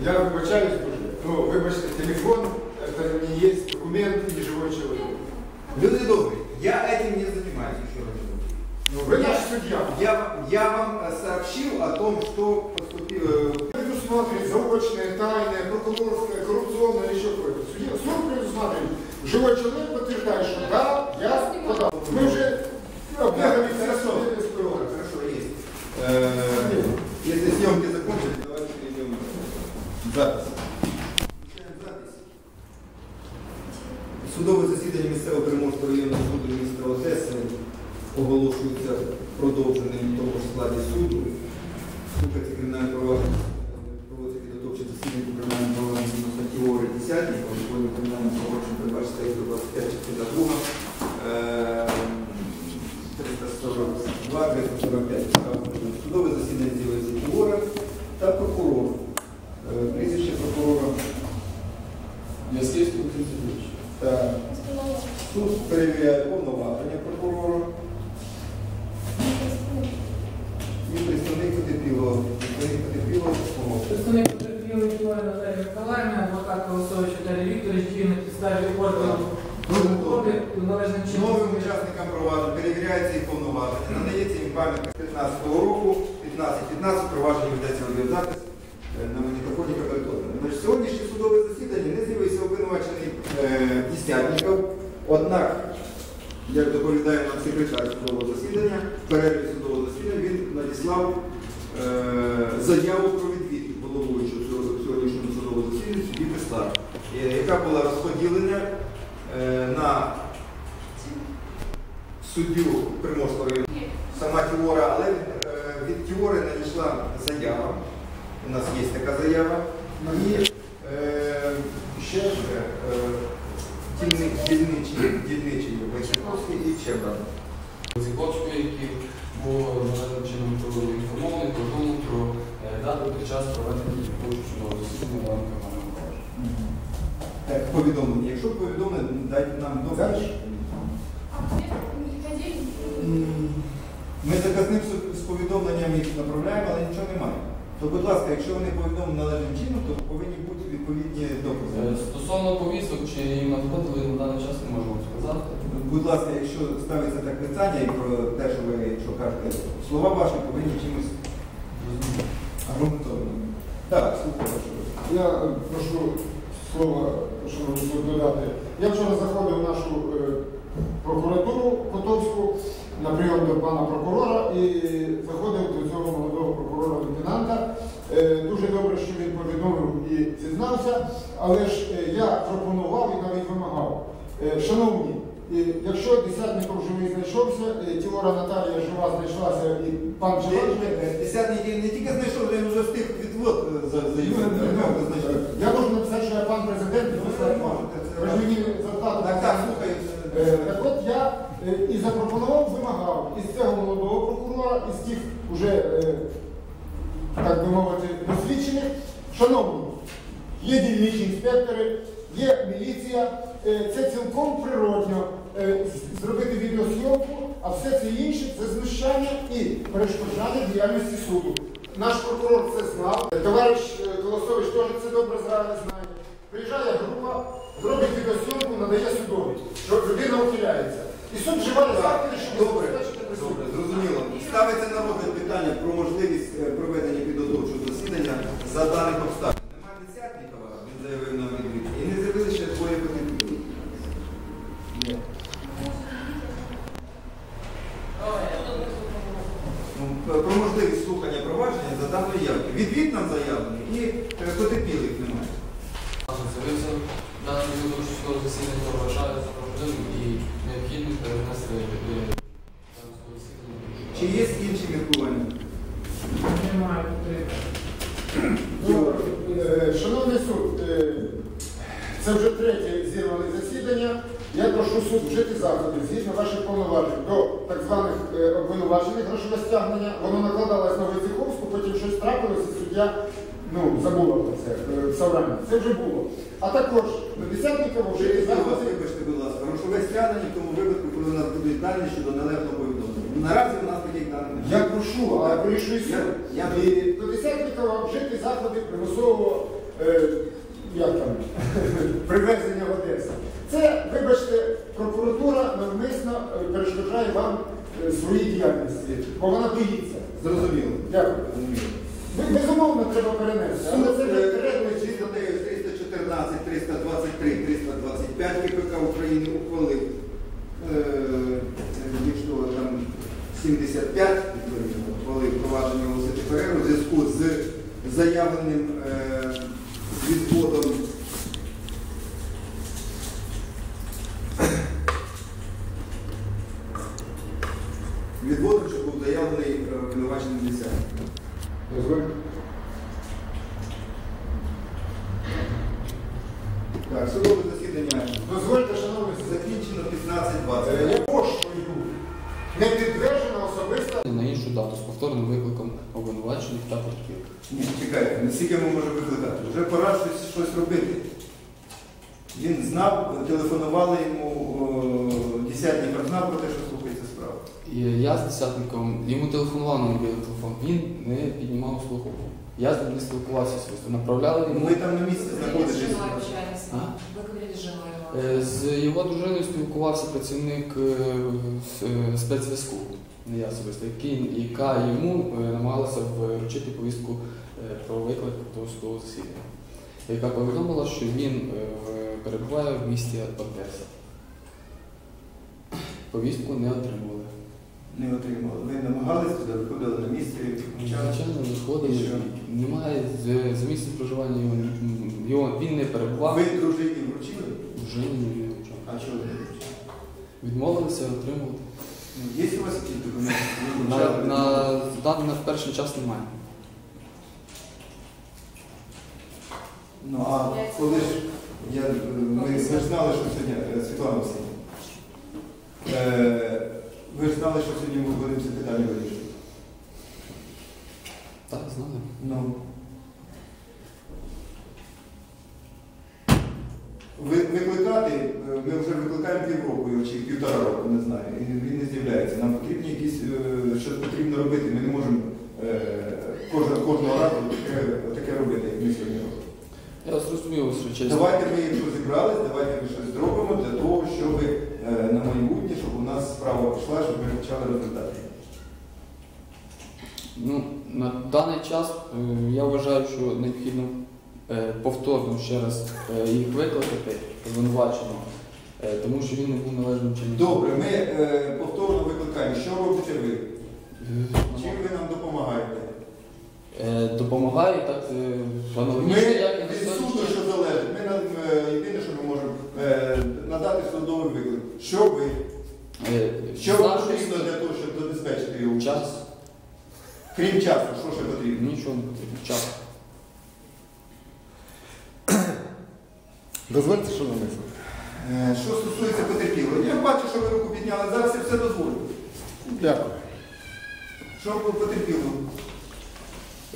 Я вибачаюсь дуже. Ну, вибачте, телефон це не є документ і не живой чоловік. Люди добрые, я этим не занимаюсь еще раз. Ну, ви наш суддя. Я, вам- я вам э, сообщил о том, что поступило. Предусматривает заочное, тайное, прокурорское, коррупционное или еще какое-то. Судья- Суд предусматривает. Живой человек подтверждает, что да, я подал. Мы уже объявили все Хорошо, судебные споры. хорошо, есть. запись. Судове засідання місцевого Приморського районного суду міста Одеси оголошується продовженим в тому ж складі суду. Слухається кримінальне провадження, проводиться підготовче засідання по кримінальному провадженню на статті ОР 10, по закону кримінального провадження передбачити статтю 125 частина 2, е, 342, 345. Судове засідання з'явиться Кіора та прокурор. Е, Прізвище прокурора. Ясківський Олексій Та суд перевіряє повноваження прокурора і представник потерпілого. Представник потерпілого допомогти. Представник потерпілої Вікторії Наталії Миколаївни, адвокат Колосович Віталій Вікторович, діє на підставі ордену угоди належним чином. Новим учасникам провадження перевіряється їх повноваження, надається їм пам'ятка з 15 року, 15-15 провадження ведеться відеозапис е, на магнітофоні капітону. Значить, сьогоднішнє судове засідання не з'явився обвинувачений е, Десятников, однак, як доповідає нам секретар судового засідання, перерві судового засідання він надіслав е, заяву про відвід головуючого сьогоднішнього судового засідання судді прислав, е, яка була розподілена е, на суддю Приморського сама Тіора, але е, від Тіори надійшла заява. У нас є така заява. І е, ще е, дільни- дільничий, дільничий Войцеховський і Чебран. Ці хлопчики, які були належним чином проінформовані, повідомлені про е, дату під час проведення відповідного засідання рамках даного. Так, повідомлення. Якщо повідомлення, дайте нам докази. Ми заказним з- з повідомленням їх направляємо, але нічого немає. То, будь ласка, якщо вони повідомлені належним чином, то повинні бути відповідні докази. Е, Стосовно повісток, чи їм надходили на даний час, не можу вам сказати. Будь ласка, якщо ставиться так питання і про те, що ви що кажете, слова ваші повинні чимось аргументованими. Так, слухаю. Я прошу слова, суд, додати. Я вчора заходив в нашу е, прокуратуру Котовську на прийом до пана прокурора і заходив до цього молодого прокурора лейтенанта. Е, Дуже добре, що він повідомив і зізнався, але ж е, я пропонував і навіть вимагав. Е, Шановні, якщо десятников живий знайшовся, Тіора Наталія жива знайшлася і пан Десятий день не тільки знайшов, він вже встиг відвод за за Я можу написати, що я пан президент, і. Ви ж мені зарплату. Так, так, слухай. Так от і запропонував, вимагав із цього молодого прокурора, із тих уже, е, так би мовити, досвідчених. Шановні, є дільничі інспектори, є міліція. Е, Це цілком природньо е, зробити відеозйомку, а все це інше це знущання і перешкоджання діяльності суду. Наш прокурор це знав. Товариш е, Колосович теж це добре знає. Приїжджає група, зробить відеозйомку, надає судові, що людина ухиляється. І суд вживає заходи, щоб Добре, добре, зрозуміло. Ставиться на розгляд питання про можливість е, проведення підготовчого засідання за даних обставин. Немає Десятникова, він заявив нам відвід, і не з'явили ще двоє потерпілих. Ні. Ну, Про можливість слухання провадження за даною явки. Відвід нам заявлений і е, потерпілих немає. З'явився дане відповідного засідання вважаю за можливим і необхідним перенести е, дане судове засідання. Чи є інші міркування? Немає підтримки. Ну, е, Шановний суд, е, це вже третє зірване засідання. Я прошу суд вжити заходи згідно ваших повноважень до так званих е, обвинувачених грошове стягнення. Воно накладалось на Войцеховську, потім щось трапилося, суддя ну, забула про це в Саврані. Це вже було. А також до десятників вжити заходи. вибачте, будь ласка, грошове стягнення в тому випадку, коли у нас будуть дані щодо належного повідомлення. Наразі Я прошу, а вирішує суд. Я- я- І до десятникова вжити заходи примусового е, як там, привезення в Одесу. Це, вибачте, прокуратура навмисно е, перешкоджає вам е, своїй діяльності, бо вона боїться. Зрозуміло. Дякую. Зрозуміло. Ви- Безумовно, треба перенести. Але це Суд не е, передбачено. зі статтею 314, 323, 325 КПК України ухвалив е, якщо там 75 відповідно, впровадження провадження оголосити перерву в зв'язку з заявленим е, відводом, що був заявлений е, обвинуваченим десятником. Дозвольте. Так, судове засідання Дозвольте, шановні, закінчено Е, 15.20. Я поштою не підтверджена особиста. На іншу дату з повторним викликом обвинувачених та потерпілих. Ні, чекайте, наскільки ми можемо викликати? Вже пора щось, щось робити. Він знав, телефонували йому о, десятникам, знав про те, що слухається справа. І я з десятником йому телефонував на мобільний телефон. Він не піднімав слуху. Я з ним не спілкувався особисто. Направляли йому Ви там на місці его? Е, з його дружиною спілкувався працівник е, е, спецзв'язку, не я особисто, який, яка йому намагалася вручити повістку про виклик до судового засідання, яка повідомила, що він е, перебуває в місті Одеса. Повістку не отримували. Не отримали. Ви намагались туди, виходили на місце, почали. Звичайно, виходили. Немає з, з місцем проживання його, його він не перебував. Ви дружині вручили? Вже не вручав. А чого ви не вручили? Відмовилися отримувати. Ну, Є у вас якісь документи? Ви На, вручали? на, на, на перший час немає. Ну а коли ж я, е, ми, ж знали, що сьогодні е, Світлана Васильівна, е, ви ж знали, що сьогодні ми будемо це питання вирішувати. Так, знаю. Ну. Ви, викликати, е, ми вже викликаємо півроку його чи півтора року, не знаю. Він не з'являється. Нам потрібні якісь, щось потрібно робити. Ми не можемо е, кожного, кожного разу таке, таке робити, як ми сьогодні робимо. Я чесно. Давайте ми, якщо зібрались, давайте ми щось зробимо для того, щоб е, на майбутнє, щоб у нас справа пішла, щоб ми почали розглядати. Ну, на даний час е, я вважаю, що необхідно е, повторно ще раз е, їх викликати обвинуваченого, е, тому що він не був належним чином. Добре, ми е, повторно викликаємо. Що робите ви? Е, Чим ви нам допомагаєте? Е, Допомагаю так е, Ми аналогічно, як і на від суду, сьогоднішній що залежить. Ми на- е, єдине, що ми можемо надати судовий виклик. Що ви? Що вам потрібно для того, щоб забезпечити його? час Крім часу, що ще потрібно? нічого не потрібно. Час. Дозвольте, шановні. Е, Що стосується потерпілого, я бачу, що ви руку підняли. Зараз я все дозволю. Дякую. Що по потерпілому?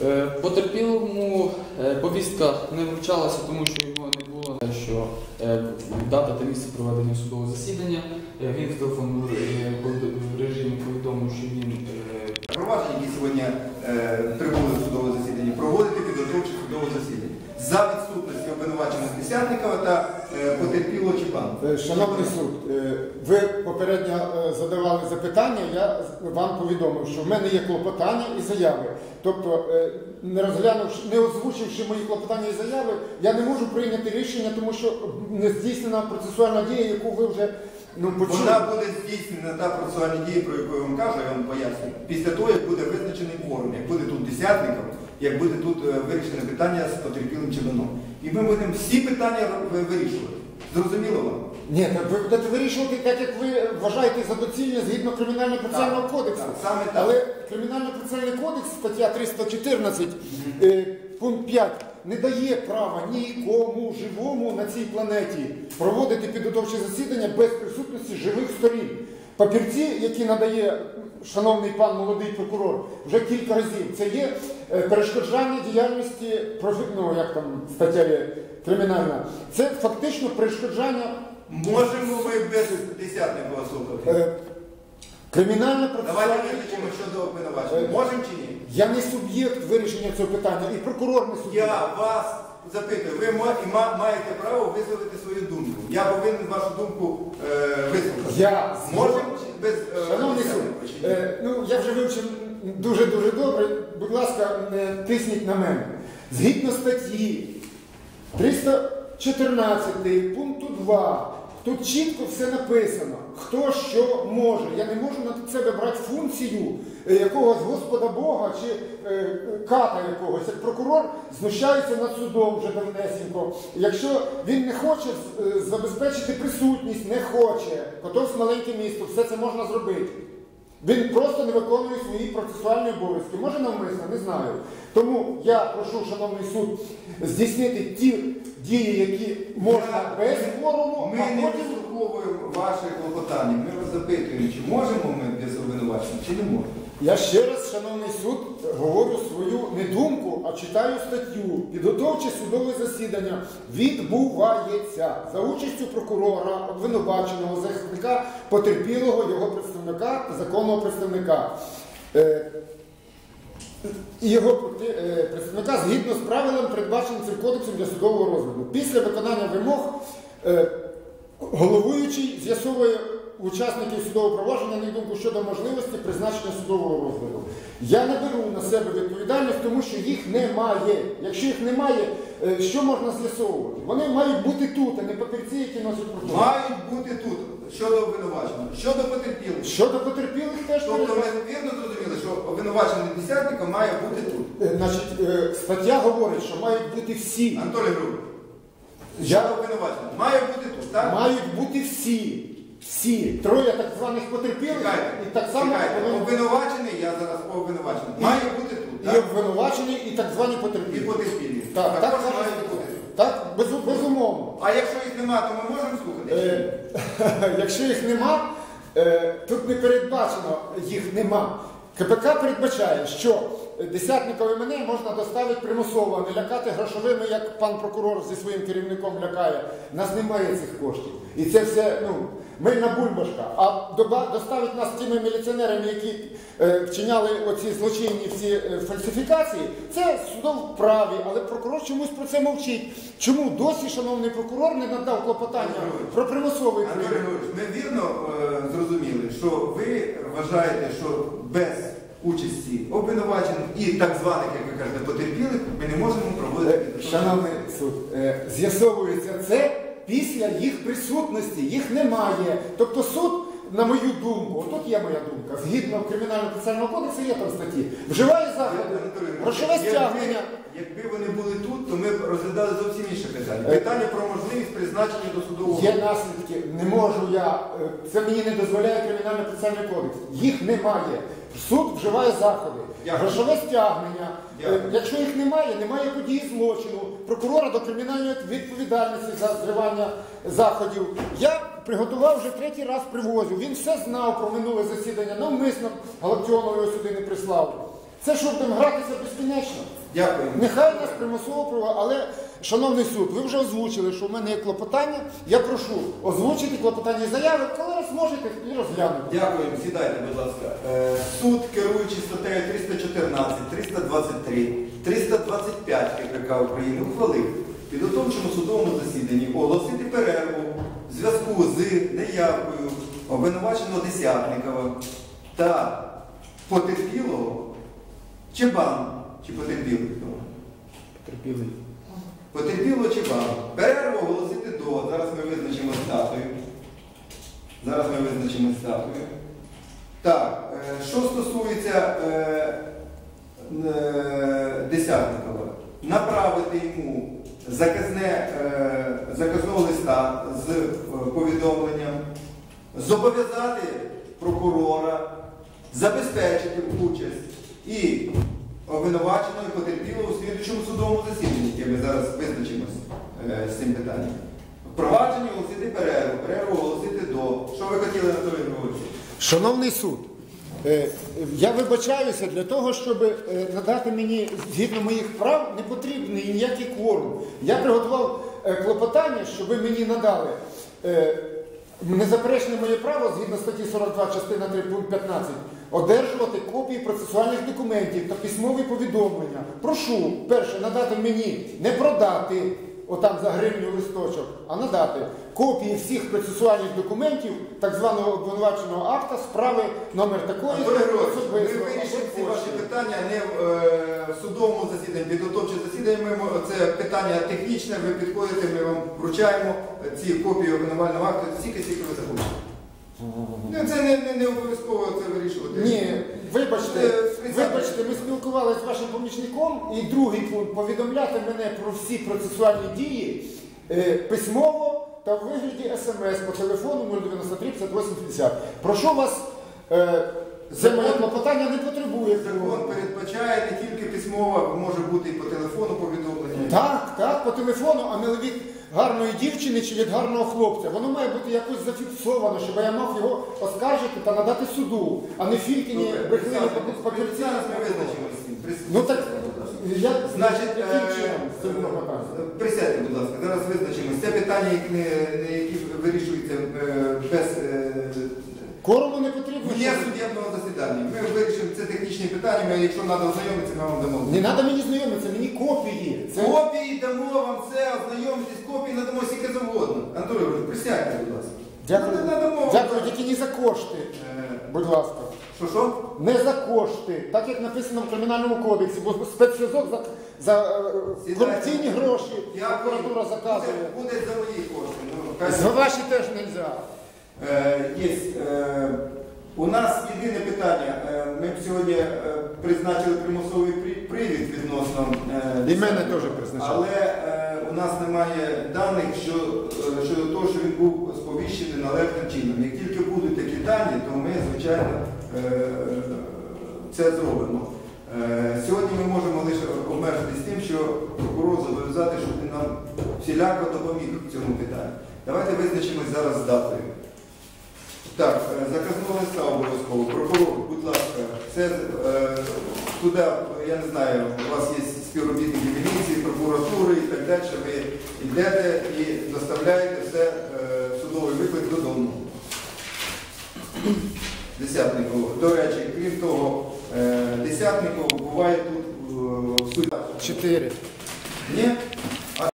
Е, Потерпілому е, повістка не вручалася, тому що його не було, що е, дата та місце проведення судового засідання. Він в телефонному режимі повідомив, що він Провадження, які сьогодні прибули до судового засідання, проводити підготовче судового засідання за відсутності обвинуваченого Десятникова та е, потерпілого Чіпана. Е, Шановний суд, е, ви попередньо задавали запитання, я вам повідомив, що в мене є клопотання і заяви. Тобто, не розглянувши, не озвучивши мої клопотання і заяви, я не можу прийняти рішення, тому що не здійснена процесуальна дія, яку ви вже ну. Вона буде здійснена та процесуальна дія, про яку я вам кажу, я вам поясню, після того, як буде визначений форум, як буде тут десятником, як буде тут е, вирішене питання з потерпілим Чебаном. І ми будемо всі питання вирішувати. Зрозуміло вам? Ні, ви будете вирішувати так, як ви вважаєте за доцільне згідно кримінального процесуального кодексу. так, саме так. Але кримінальний процесуальний кодекс, стаття 314, е, пункт 5, не дає права нікому живому на цій планеті проводити підготовче засідання без присутності живих сторін. Папірці, які надає шановний пан молодий прокурор, вже кілька разів, це є е, перешкоджання діяльності ну, як там стаття є кримінальна. Це фактично перешкоджання Можемо ми без десятникова слухати? е, кримінальне Давайте визначимо щодо обвинувачення. Можемо чи ні? Я не суб'єкт вирішення цього питання, і прокурор не суб'єкт. Я вас запитую, ви маєте право висловити свою думку. Я повинен вашу думку е, висловити. Я Можемо без е, Шановний суд, е, ну я вже вивчив дуже-дуже добре. Будь ласка, не тисніть на мене. Згідно статті 314 пункту 2, тут чітко все написано, хто що може. Я не можу на себе брати функцію е, якогось Господа Бога чи е, ката якогось. Як прокурор знущається над судом вже давнесенько. Якщо він не хоче е, забезпечити присутність, не хоче, Котовськ маленьке місто, все це можна зробити. Він просто не виконує свої процесуальні обов'язки. Може навмисно, не знаю. Тому я прошу, шановний суд, здійснити ті дії, які можна без форуму, Ми а не потім. вислуховуємо ваше клопотання. Ми вас запитуємо, чи можемо ми без обвинувачення, чи не можемо. Я ще раз, шановний суд, говорю свою не думку, а читаю статтю. Підготовче судове засідання відбувається за участю прокурора, обвинуваченого, захисника, потерпілого, його представника, законного представника. І його е, представника згідно з правилами, передбаченим цим кодексом для судового розгляду. Після виконання вимог е, головуючий з'ясовує учасників судового провадження на їх думку щодо можливості призначення судового розгляду. Я не беру на себе відповідальність, тому що їх немає. Якщо їх немає, е, що можна з'ясовувати? Вони мають бути тут, а не папірці, які носять протокол. Мають бути тут щодо обвинуваченого, щодо потерпілих. Щодо потерпілих теж Тобто ми вірно зрозуміли, що обвинувачений десятника має бути тут. Е, Значить, е, стаття говорить, що мають бути всі. Anатолій Груб, Я- щодо обвинуваченого, має бути тут, так? Мають бути всі. Всі. Троє так званих потерпілих і так само чекайте. обвинувачений, я зараз по обвинуваченому. Має бути тут, і так? обвинувачені, і так звані І потерпілі. потерпілі. Так, так, Також зараз буде. Так, без, безумовно. А якщо їх нема, то ми можемо слухати? Е, якщо їх нема, е, тут не передбачено їх нема. КПК передбачає, що десятникові мене можна доставити примусово, не лякати грошовими, як пан прокурор зі своїм керівником лякає. Нас немає цих коштів. І це все, ну, мильна бульбашка. А доставить нас тими міліціонерами, які е, вчиняли оці злочинні всі е, фальсифікації, це судов вправі, але прокурор чомусь про це мовчить. Чому досі, шановний прокурор, не надав клопотання про примусовий прийом? Григорович, ми вірно е, зрозуміли, що ви вважаєте, що без участі обвинувачених і так званих, як ви кажете, потерпілих, ми не можемо проводити Е, Шановний суд, е, з'ясовується це після їх присутності, їх немає. Тобто суд, на мою думку, отут є моя думка, згідно кримінального процесуального кодексу є там статті, вживає заходи, грошове стягнення. Якби вони були тут, то ми б розглядали зовсім інше питання. Е, Питання про можливість призначення до судового. Є наслідки, не можу я, це мені не дозволяє кримінальний процесуальний кодекс. Їх немає. Суд вживає заходи, Дякую. грошове стягнення. Дякую. Е, Якщо їх немає, немає події злочину, прокурора до кримінальної відповідальності за зривання заходів. Я приготував вже третій раз привозив. Він все знав про минуле засідання, навмисно Галактіонов його сюди не прислав. Це що будемо гратися безкінечно? Дякую. Нехай нас примусово права, але, шановний суд, ви вже озвучили, що в мене є клопотання. Я прошу озвучити клопотання і заяви, коли ви зможете і розглянути. Дякую, сідайте, будь ласка. Е, Суд, керуючи статтею 314, 323, 325 КПК України, ухвалив підготовчому судовому засіданні оголосити перерву в зв'язку з неявкою обвинуваченого Десятникова та потерпілого Чебан чи потерпілий? Потерпілий. Потерпіло чи вам? Перерву оголосити до. Зараз ми визначимо статую. Зараз ми визначимо статую. Так, е, що стосується е, е, Десятникова, направити йому заказне, заказного листа з повідомленням, зобов'язати прокурора забезпечити участь і обвинуваченого і потерпілого у слідчому судовому засіданні, яке ми зараз визначимося е, з цим питанням. Впровадження оголосити перерву, перерву оголосити до. Що ви хотіли Анатолій Григорович? Шановний суд, е, я вибачаюся для того, щоб е, надати мені згідно моїх прав, не потрібний ніякий кворум. Я приготував клопотання, щоб ви мені надали незаперечне моє право згідно статті 42 частина 3 пункт 15 одержувати копії процесуальних документів та письмові повідомлення. Прошу, перше, надати мені не продати отам за гривню листочок, а надати копії всіх процесуальних документів так званого обвинуваченого акта справи номер такої. Ми вирішимо ці ваші питання не в е, судовому засіданні, підготовче засідання. Це питання технічне. Ви підходите, ми вам вручаємо ці копії обвинувального акту, стільки, скільки ви захочете. Ну, Це не, не, не обов'язково це вирішувати. Ні, вибачте, Це спеціально. вибачте, ми спілкувалися з вашим помічником, і другий пункт повідомляти мене про всі процесуальні дії е, письмово та в вигляді смс по телефону 093 5850. Прошу вас, це моє клопотання не потребує. Закон передбачає не тільки письмово, може бути і по телефону повідомлення. Так, так, по телефону, а не від гарної дівчини чи від гарного хлопця. Воно має бути якось зафіксовано, щоб я мав його оскаржити та надати суду, а не фількіні брехливі папірці. Ну так я Значить, е, клопотанням? присядьте, будь ласка, зараз визначимось. Це питання, яке вирішуються е, без Корону не потрібно. щоб- судебного засідання. Ми вирішимо це технічні питання, ми, якщо треба ознайомитися, ми вам дамо. Не треба мені знайомитися, мені копії. Це Копії дамо вам все, ознайомитись, копії надамо скільки завгодно. Анатолій Григорович, присядьте, будь ласка. Дякую. Ну, надамо. Дякую, тільки не за кошти. Е, Будь ласка. Що, що? Не за кошти, так як написано в кримінальному кодексі, бо спецзв'язок за, за е, корупційні гроші Я прокуратура заказує. Буде, буде за мої кошти. Ну, хай- За ваші теж не можна. Е, Є. е, У нас єдине питання. Е, Ми б сьогодні е, призначили примусовий привід відносно. І мене теж призначали. Але у нас немає даних що, щодо того, що він був сповіщений належним чином. Як тільки будуть такі дані, то ми, звичайно, це зробимо. Сьогодні ми можемо лише обмежитись тим, що прокурор зобов'язати, щоб він нам всіляко допоміг в цьому питанні. Давайте визначимось зараз з датою. Так, е, заказного листа обов'язково. Прокурор, будь ласка, це е, туди, я не знаю, у вас є співробітники міліції, прокуратури і так далі. Ви йдете і доставляєте все е, судовий виклик додому. Десятниково. До речі, крім того, е, десятниково буває тут е, в суді. Чотири. Ні?